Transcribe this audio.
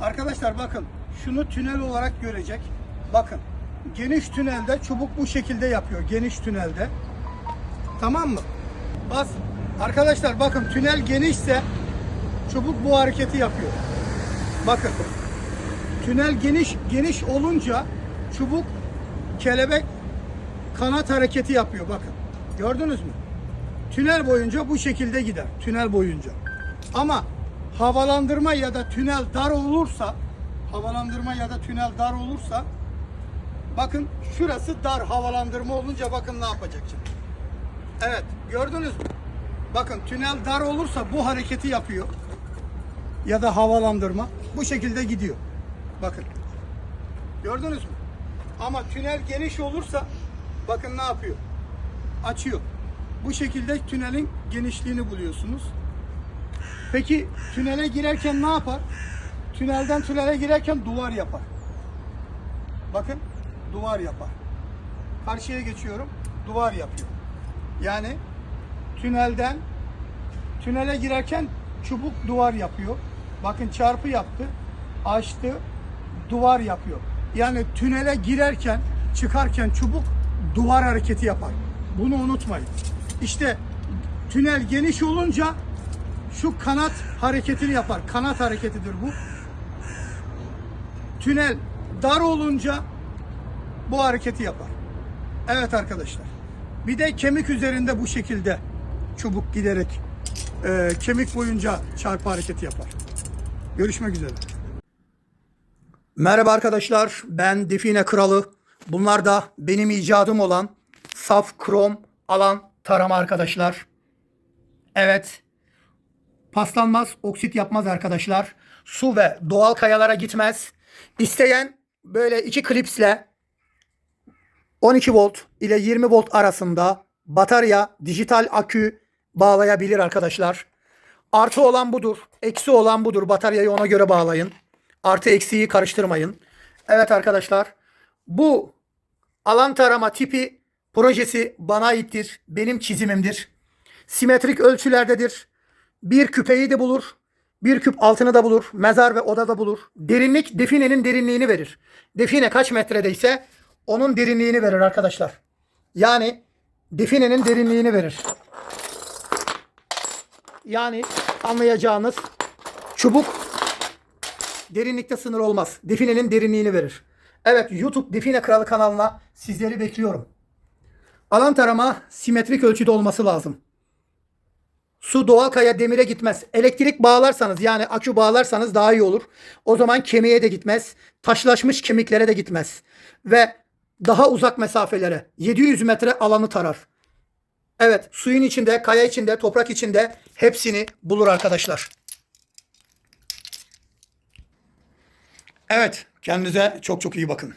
Arkadaşlar bakın şunu tünel olarak görecek. Bakın geniş tünelde çubuk bu şekilde yapıyor. Geniş tünelde. Tamam mı? Bas. Arkadaşlar bakın tünel genişse çubuk bu hareketi yapıyor. Bakın. Tünel geniş geniş olunca çubuk kelebek kanat hareketi yapıyor bakın. Gördünüz mü? Tünel boyunca bu şekilde gider. Tünel boyunca. Ama havalandırma ya da tünel dar olursa havalandırma ya da tünel dar olursa bakın şurası dar havalandırma olunca bakın ne yapacak şimdi. Evet gördünüz mü? Bakın tünel dar olursa bu hareketi yapıyor. Ya da havalandırma bu şekilde gidiyor. Bakın. Gördünüz mü? Ama tünel geniş olursa bakın ne yapıyor? Açıyor. Bu şekilde tünelin genişliğini buluyorsunuz. Peki tünele girerken ne yapar? Tünelden tünele girerken duvar yapar. Bakın duvar yapar. Karşıya geçiyorum. Duvar yapıyor. Yani tünelden tünele girerken çubuk duvar yapıyor. Bakın çarpı yaptı. Açtı. Duvar yapıyor. Yani tünele girerken çıkarken çubuk duvar hareketi yapar. Bunu unutmayın. İşte tünel geniş olunca şu kanat hareketini yapar. Kanat hareketidir bu. Tünel dar olunca bu hareketi yapar. Evet arkadaşlar. Bir de kemik üzerinde bu şekilde çubuk giderek e, kemik boyunca çarpı hareketi yapar. Görüşmek üzere. Merhaba arkadaşlar. Ben Define Kralı. Bunlar da benim icadım olan saf krom alan tarama arkadaşlar. Evet. Paslanmaz, oksit yapmaz arkadaşlar. Su ve doğal kayalara gitmez. İsteyen böyle iki klipsle 12 volt ile 20 volt arasında batarya, dijital akü bağlayabilir arkadaşlar. Artı olan budur. Eksi olan budur. Bataryayı ona göre bağlayın. Artı eksiği karıştırmayın. Evet arkadaşlar. Bu alan tarama tipi projesi bana aittir. Benim çizimimdir. Simetrik ölçülerdedir. Bir küpeyi de bulur. Bir küp altını da bulur. Mezar ve oda da bulur. Derinlik definenin derinliğini verir. Define kaç metredeyse onun derinliğini verir arkadaşlar. Yani definenin derinliğini verir. Yani anlayacağınız çubuk derinlikte sınır olmaz. Definenin derinliğini verir. Evet YouTube Define Kralı kanalına sizleri bekliyorum. Alan tarama simetrik ölçüde olması lazım. Su doğal kaya demire gitmez. Elektrik bağlarsanız yani akü bağlarsanız daha iyi olur. O zaman kemiğe de gitmez. Taşlaşmış kemiklere de gitmez. Ve daha uzak mesafelere 700 metre alanı tarar. Evet suyun içinde, kaya içinde, toprak içinde hepsini bulur arkadaşlar. Evet kendinize çok çok iyi bakın.